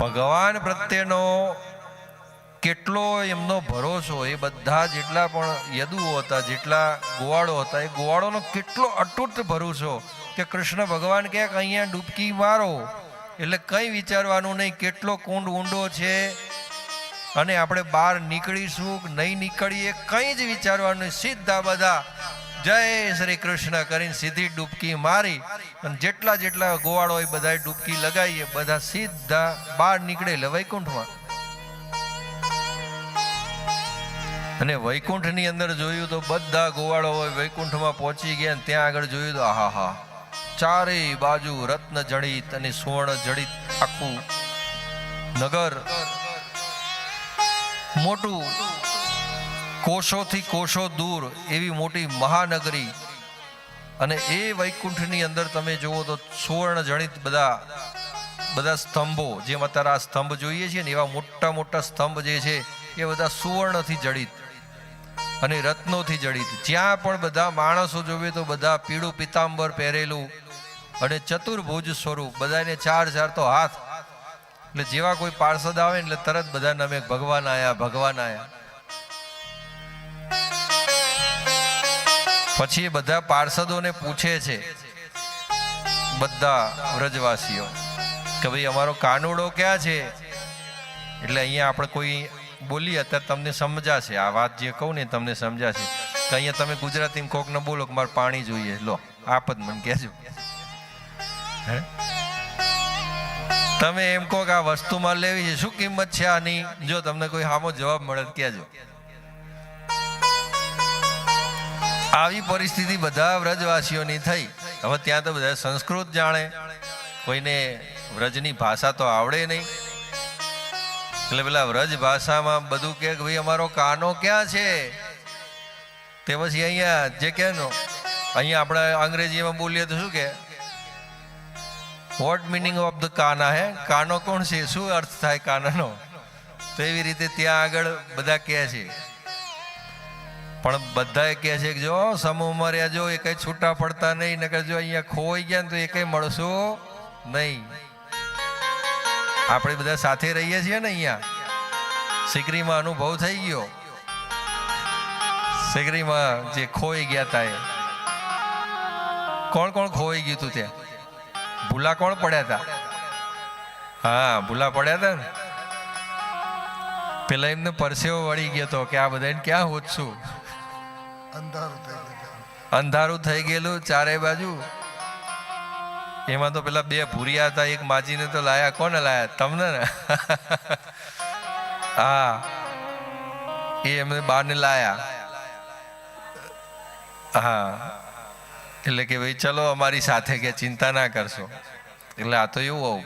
ભગવાન પ્રત્યેનો કેટલો એમનો ભરોસો, એ બધા જેટલા પણ યદુઓ હતા, જેટલા ગોવાળો હતા, એ ગોવાળોનો કેટલો અતૂટ ભરોસો કે કૃષ્ણ ભગવાન ક્યાંક અહીંયા ડૂબકી મારો, એટલે કંઈ વિચારવાનું નહીં કેટલો કુંડ ઊંડો છે. અને આપણે બહાર નીકળીશું નહીં નીકળીએ, કંઈ જ વિચારવાનું સીધા બધા જય શ્રી કૃષ્ણ કરીને સીધી ડૂબકી મારી અને જેટલા જેટલા ગોવાળો હોય બધા ડૂબકી લગાવીએ, બધા સીધા બહાર નીકળે વૈકુંઠમાં. અને વૈકુંઠની અંદર જોયું તો બધા ગોવાળો હોય વૈકુંઠમાં પહોંચી ગયા અને ત્યાં આગળ જોયું તો આહા હા, ચારેય બાજુ રત્ન જડિત અને સુવર્ણ જડિત આખું નગર. મોટું કોષોથી કોષો દૂર એવી મોટી મહાનગરી. અને એ વૈકુંઠની અંદર તમે જુઓ તો સુવર્ણ જણિત બધા બધા સ્તંભો જેમ અત્યારે આ સ્તંભ જોઈએ છીએ ને એવા મોટા મોટા સ્તંભ જે છે, એ બધા સુવર્ણથી જડિત અને રત્નોથી જડિત. જ્યાં પણ બધા માણસો જોવે તો બધા પીળું પિતાંબર પહેરેલું અને ચતુર્ભુજ સ્વરૂપ, બધાને ચાર ચાર તો હાથ. એટલે જેવા કોઈ પાર્ષદ આવે એટલે તરત બધા નમે ભગવાન આયા ભગવાન આયા. પછી એ બધા પાર્ષદોને પૂછે છે, બધા વ્રજવાસીઓ, કે ભાઈ અમારો કાનુડો ક્યાં છે? એટલે અહીંયા આપણે કોઈ બોલીએ, અત્યારે તમને સમજાશે. આ વાત જે કહું ને તમને સમજાશે. કે અહીંયા તમે ગુજરાતીમાં કોક ને બોલો કે મારે પાણી જોઈએ. લો, આપ જ મને કહેજો. હે? તમે એમ કહો કે આ વસ્તુમાં લેવી છે. શું કિંમત છે આની? જો તમને કોઈ સામો જવાબ મળે કહેજો. આવી પરિસ્થિતિ બધા વ્રજવાસીઓની થઈ. હવે ત્યાં તો બધા સંસ્કૃત જાણે. કોઈને વ્રજની ભાષા તો આવડે નહીં. એટલે પેલા વ્રજ ભાષામાં બધું કે ભાઈ અમારો કાનો ક્યાં છે? તે પછી અહીંયા જે કે અહીંયા આપણે અંગ્રેજીમાં બોલીએ તો શું કે? વોટ મિનિંગ ઓફ ધ કાના હે? કાનો કોણ છે? શું અર્થ થાય કાનાનો? તો એવી રીતે ત્યાં આગળ બધા કહે છે. પણ બધા કહે છે કે જો સમૂહમાં રહેજો એ કઈ છૂટા પડતા નહીં, નકર જો અહીંયા ખોઈ ગયા ને તો એ કઈ મળશું નહીં. આપણે બધા સાથે રહીએ છીએ ને અહીંયા. સિકરીમાં અનુભવ થઈ ગયો. સિકરીમાં જે ખોઈ ગયા તા એ. કોણ કોણ ખોઈ ગયું તું ત્યાં? ભૂલા કોણ પડ્યા હતા હા, ભૂલા પડ્યા હતા ને. પેલા એમને પરસેવો વળી ગયો તો કે આ બધાને ક્યાં હોતશું અંધારું થઈ ગયેલું ચારે બાજુ. એમાં તો પેલા બે ભૂરિયા હતા, એક માજીને તો લાયા. કોને લાયા? તમને ને? હા. એ એમને બારને લાયા. હા. એટલે કે ભાઈ, ચલો અમારી સાથે કે ચિંતા ના કરશો. એટલે આ તો એવું હોવું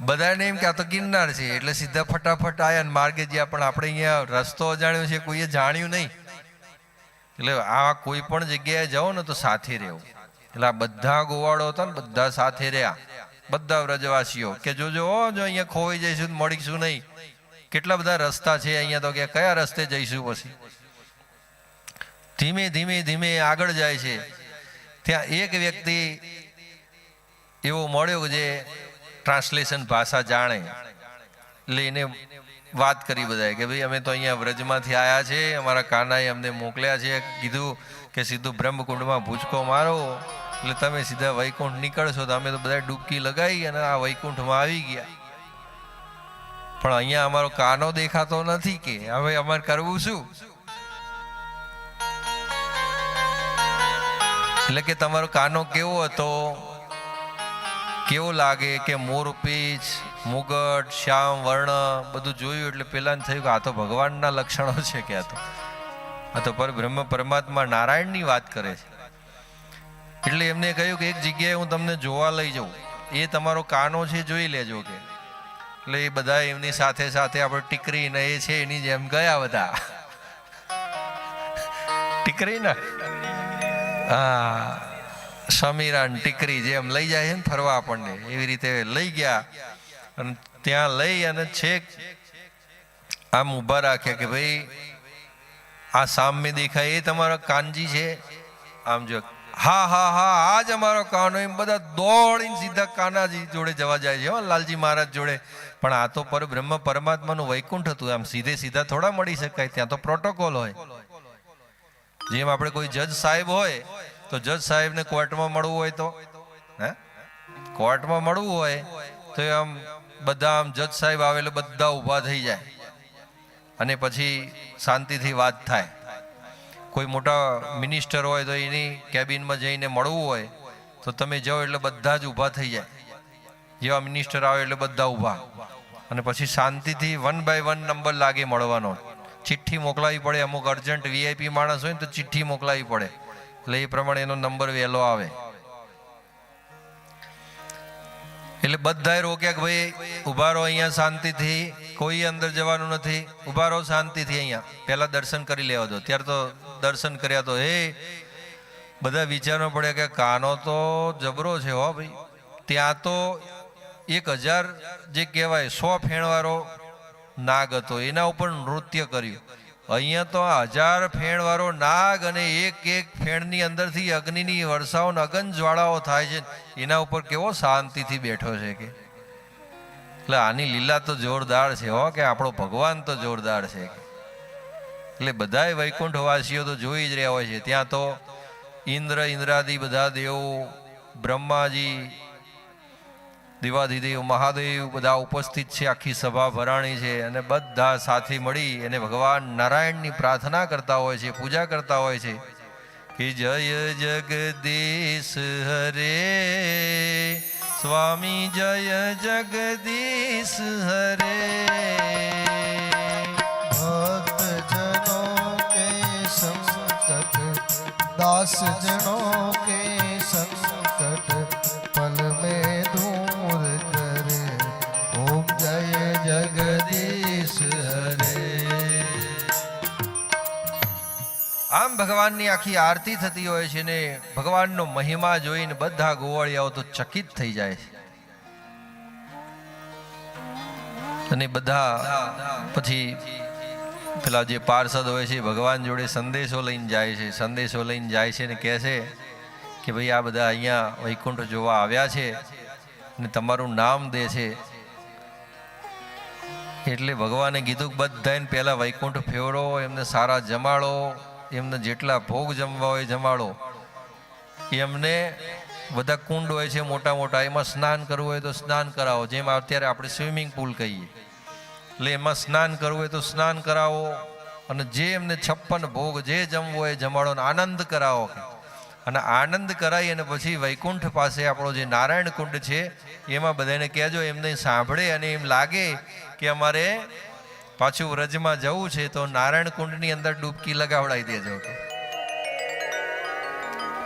બધાને એમ કે, આ તો ગિરનાર છે. એટલે સીધા ફટાફટ આયા માર્ગે જ્યાં પણ આપણે અહીંયા રસ્તો અજાણ્યો છે, કોઈએ જાણ્યું નહીં. એટલે આ કોઈ પણ જગ્યાએ જાઓ ને તો સાથે રહેવું. એટલે આ બધા ગોવાળો હતા ને, બધા સાથે રહ્યા. બધા વ્રજવાસીઓ કે જોજો જો અહીંયા ખોવાઈ જઈશું મળીશું નહીં. કેટલા બધા રસ્તા છે અહીંયા તો કે કયા રસ્તે જઈશું પછી? ધીમે ધીમે ધીમે આગળ જાય છે. ત્યાં એક વ્યક્તિ એવો મળ્યો જે ટ્રાન્સલેશન ભાષા જાણે. એને વાત કરી બધાએ કે ભાઈ અમે તો અહીંયા વ્રજમાંથી આવ્યા છે, અમારા કાનાએ અમને મોકલ્યા છે, કીધું કે સીધું બ્રહ્મકુંડમાં ભૂચકો મારો, એટલે તમે સીધા વૈકુંઠ નીકળશો તો અમે તો બધા ડૂબકી લગાવી અને આ વૈકુંઠમાં આવી ગયા. પણ અહીંયા અમારો કાનો દેખાતો નથી કે, હવે અમારે કરવું શું? એટલે કે તમારો કાનો કેવો હતો? કેવો લાગે? કે મોર પીચ મુગટ, શ્યામ, વર્ણ બધું જોયું એટલે પેલાને થયું કે આ તો ભગવાનના લક્ષણો છે કે આ તો. આ તો પર બ્રહ્મ પરમાત્મા નારાયણની વાત કરે છે. એટલે એમને કહ્યું કે એક જગ્યાએ હું તમને જોવા લઈ જાઉં. એ તમારો કાનો છે, જોઈ લેજો કે. એટલે એ બધા એમની સાથે સાથે આપણે ટીકરી ને એ છે, એની જેમ ગયા બધા. ટીકરી ને હા. સમીરાન ટીકરી જેમ લઈ જાય છે ને ફરવા આપણને. એવી રીતે લઈ ગયા. અને ત્યાં લઈ અને છેક આમ ઊભા રાખ્યા કે ભાઈ, આ સામે દેખાય એ તમારો કાનજી છે? આમ જો, હા હા હા, આ જ અમારો કાનો, એમ બધા દોડીને સીધા કાનાજી જોડે જવા જાય છે લાલજી મહારાજ જોડે. પણ આ તો પર બ્રહ્મ પરમાત્માનું વૈકુંઠ હતું, આમ સીધે સીધા થોડા મળી શકાય, ત્યાં તો પ્રોટોકોલ હોય. જેમ આપણે કોઈ જજ સાહેબ હોય, તો જજ સાહેબને કોર્ટમાં મળવું હોય તો, હે? કોર્ટમાં મળવું હોય તો આમ બધા આમ જજ સાહેબ આવે એટલે બધા ઊભા થઈ જાય. અને પછી શાંતિથી વાત થાય. કોઈ મોટા મિનિસ્ટર હોય તો એની કેબિનમાં જઈને મળવું હોય, તો તમે જાઓ એટલે બધા જ ઊભા થઈ જાય. જેવા મિનિસ્ટર આવે એટલે બધા ઊભા. અને પછી શાંતિથી વન બાય વન નંબર લાગે મળવાનો. ચિઠ્ઠી મોકલાવી પડે, અમુક અર્જન્ટ વીઆઈપી માણસ હોય તો ચિઠ્ઠી મોકલાવી પડે. એટલે એ પ્રમાણે એનો નંબર વહેલો આવે. એટલે બધાએ રોક્યા કે ભાઈ ઊભા રહો અહીંયા શાંતિથી, કોઈ અંદર જવાનું નથી. ઊભા રહો શાંતિથી અહીંયા. પહેલા દર્શન કરી લેવા દો. ત્યારે તો દર્શન કર્યા તો, હે, બધા વિચારવા પડે કે કાનો તો જબરો છે હો ભાઈ. ત્યાં તો એક હજાર જે કહેવાય સો ફેણવાળો નાગ હતો. એના ઉપર નૃત્ય કર્યું. અહીંયા તો હજાર ફેણવાળો નાગ અને એક એક ફેણની અંદરથી અગ્નિની વર્ષાઓ ને અગન જ્વાળાઓ થાય છે. એના ઉપર કેવો શાંતિથી બેઠો છે કે? એટલે આની લીલા તો જોરદાર છે હો કે આપણો ભગવાન તો જોરદાર છે એટલે બધાય વૈકુંઠવાસીઓ તો જોઈ જ રહ્યા હોય છે. ત્યાં તો ઇન્દ્ર, ઇન્દ્રાદિ બધા દેવો, બ્રહ્માજી દેવાધિદેવ મહાદેવ બધા ઉપસ્થિત છે, આખી સભા ભરાણી છે અને બધા સાથે મળી અને ભગવાન નારાયણની પ્રાર્થના કરતા હોય છે, પૂજા કરતા હોય છે. કે જય જગદીશ હરે, સ્વામી જય જગદીશ હરે. ભક્તજનો કે સંકટ દાસ આમ ભગવાનની આખી આરતી થતી હોય છે ને ભગવાનનો મહિમા જોઈને બધા ગોવાળિયાઓ તો ચકિત થઈ જાય છે. અને બધા પછી પેલા જે પાર્ષદ હોય છે ભગવાન જોડે સંદેશો લઈને જાય છે, સંદેશો લઈને જાય છે ને કહે છે કે ભાઈ આ બધા અહીંયા વૈકુંઠ જોવા આવ્યા છે ને તમારું નામ દે છે. એટલે ભગવાને કીધું બધાને પહેલાં વૈકુંઠ ફેવડો એમને સારા જમાડો એમને જેટલા ભોગ જમવા હોય જમાડો, એમને બધા કુંડ હોય છે મોટા મોટા, એમાં સ્નાન કરવું હોય તો સ્નાન કરાવો. જેમ અત્યારે આપણે સ્વિમિંગ પુલ કહીએ. એટલે એમાં સ્નાન કરવું હોય તો સ્નાન કરાવો અને જે એમને છપ્પન ભોગ જે જમવો હોય જમાડો આનંદ કરાવો. અને આનંદ કરાવી અને પછી વૈકુંઠ પાસે આપણો જે નારાયણ કુંડ છે, એમાં બધાને કહેજો, એમને સાંભળે અને એમ લાગે કે અમારે પાછું વ્રજમાં જવું છે તો નારાયણ કુંડની અંદર ડૂબકી લગાવડાવી દેજો.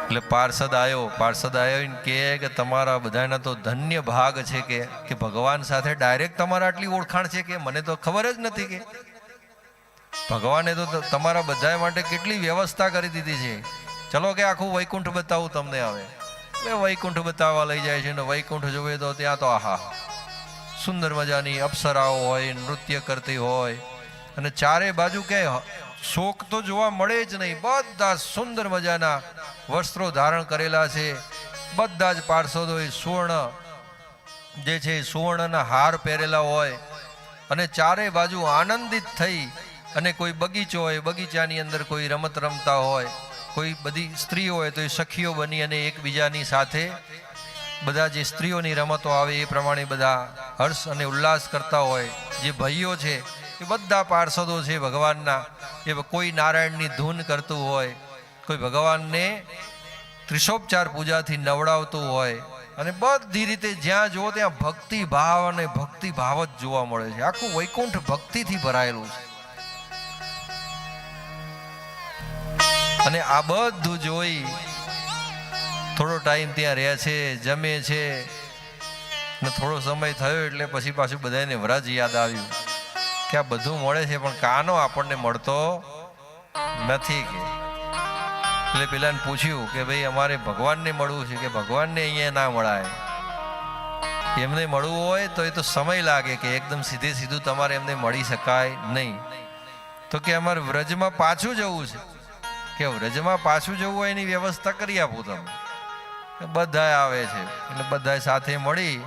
એટલે પાર્ષદ આવ્યો પાર્ષદ આવ્યો કે તમારા બધાના તો ધન્ય ભાગ છે કે કે ભગવાન સાથે ડાયરેક્ટ તમારા આટલી ઓળખાણ છે કે? મને તો ખબર જ નથી કે. ભગવાને તો તમારા બધા માટે કેટલી વ્યવસ્થા કરી દીધી છે. ચલો કે આખું વૈકુંઠ બતાવું તમને હવે. એટલે વૈકુંઠ બતાવવા લઈ જાય છે ને વૈકુંઠ જોવે તો ત્યાં તો આહા. સુંદર મજાની અપ્સરાઓ હોય, નૃત્ય કરતી હોય, અને ચારે બાજુ કે શોક તો જોવા મળે જ નહીં. બધા સુંદર મજાના વસ્ત્રો ધારણ કરેલા છે. બધા જ પાર્ષદોએ સુવર્ણ, જે છે એ સુવર્ણના હાર પહેરેલા હોય, અને ચારે બાજુ આનંદિત થઈ, અને કોઈ બગીચો હોય, બગીચાની અંદર કોઈ રમત રમતા હોય, કોઈ બધી સ્ત્રીઓ હોય, તો એ સખીઓ બની અને એકબીજાની સાથે બધા જે સ્ત્રીઓની રમતો આવે એ પ્રમાણે બધા હર્ષ અને ઉલ્લાસ કરતા હોય. જે ભાઈઓ છે, એ બધા પાર્ષદો છે ભગવાનના. એ કોઈ નારાયણની ધૂન કરતું હોય, કોઈ ભગવાનને ત્રિશોપચાર પૂજાથી નવડાવતું હોય. અને બધી રીતે જ્યાં જુઓ ત્યાં ભક્તિ ભાવ અને ભક્તિ ભાવ જ જોવા મળે છે. આખું વૈકુંઠ ભક્તિથી ભરાયેલું છે. અને આ બધું જોઈ થોડો ટાઈમ ત્યાં રહે છે, જમે છે. ને થોડો સમય થયો એટલે પછી પાછું બધાને વ્રજ યાદ આવ્યું કે આ બધું મળે છે, પણ કાનો આપણને મળતો નથી કે. એટલે પેલાને પૂછ્યું કે ભાઈ, અમારે ભગવાનને મળવું છે કે ભગવાનને અહીંયા ના મળાય? એમને મળવું હોય તો એ તો સમય લાગે કે એકદમ સીધે સીધું તમારે એમને મળી શકાય નહીં. તો કે અમારે વ્રજમાં પાછું જવું છે. કે વ્રજમાં પાછું જવું હોય એની વ્યવસ્થા કરી આપું તમે. બધા આવે છે. એટલે બધા સાથે મળી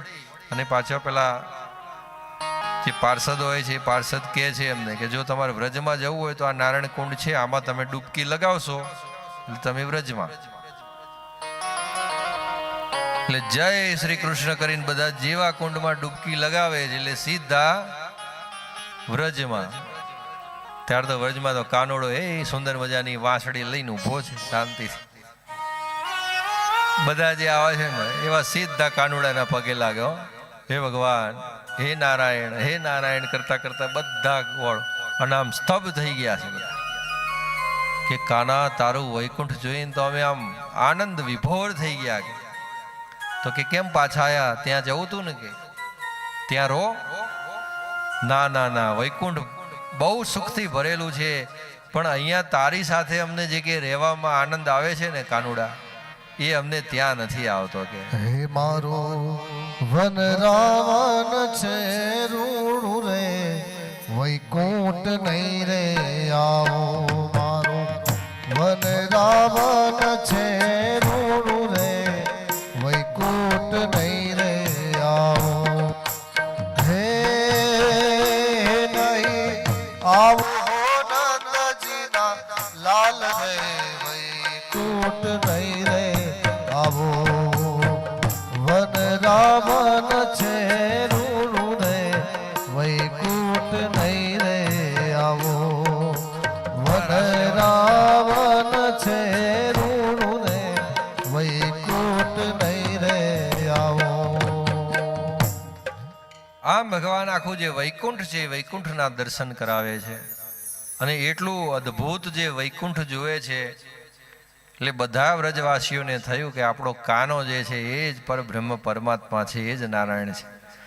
અને પાછા પેલા જે પાર્ષદ હોય છે પાર્ષદ કહે છે એમને કે જો તમારે વ્રજમાં જવું હોય તો આ નારાયણ કુંડ છે, આમાં તમે ડૂબકી લગાવશો. એટલે તમે વ્રજમાં. એટલે જય શ્રી કૃષ્ણ કરીને બધા જેવા કુંડમાં ડૂબકી લગાવે છે, એટલે સીધા વ્રજમાં. ત્યાર તો વ્રજમાં તો કાનોડો, એ સુંદર મજાની વાંસળી લઈને ઊભો છે, શાંતિથી. બધા જે આવે છે ને, એવા સીધા કાનુડાના પગે લાગે હે. ભગવાન, હે નારાયણ હે નારાયણ કરતા કરતા બધા ગોળ અને આમ સ્તબ્ધ થઈ ગયા છે બધા. કે કાના તારું વૈકુંઠ જોઈને તો અમે આમ આનંદ વિભોર થઈ ગયા તો કે કેમ પાછા આયા? ત્યાં જવું તું ને કે? ત્યાં રો ના ના ના, વૈકુંઠ બહુ સુખથી ભરેલું છે. પણ અહીંયા તારી સાથે અમને જે કે રહેવામાં આનંદ આવે છે ને કાનુડા એ અમને ત્યાં નથી આવતો કે. હે મારો વન રાવણ છે, રૂણુ રે, વૈકુંઠ નહીં રે, આવો મારો વન રાવણ છે, રૂણુ રે, વૈકુંઠ નહીં રે, આવો. હે નહીં, આવો આમ ભગવાન આખું જે વૈકુંઠ છે વૈકુંઠના દર્શન કરાવે છે. અને એટલું અદ્ભુત જે વૈકુંઠ જુએ છે, એટલે બધા વ્રજવાસીઓને થયું કે આપણો કાનો જે છે, એ જ પરબ્રહ્મ પરમાત્મા છે, એ જ નારાયણ છે.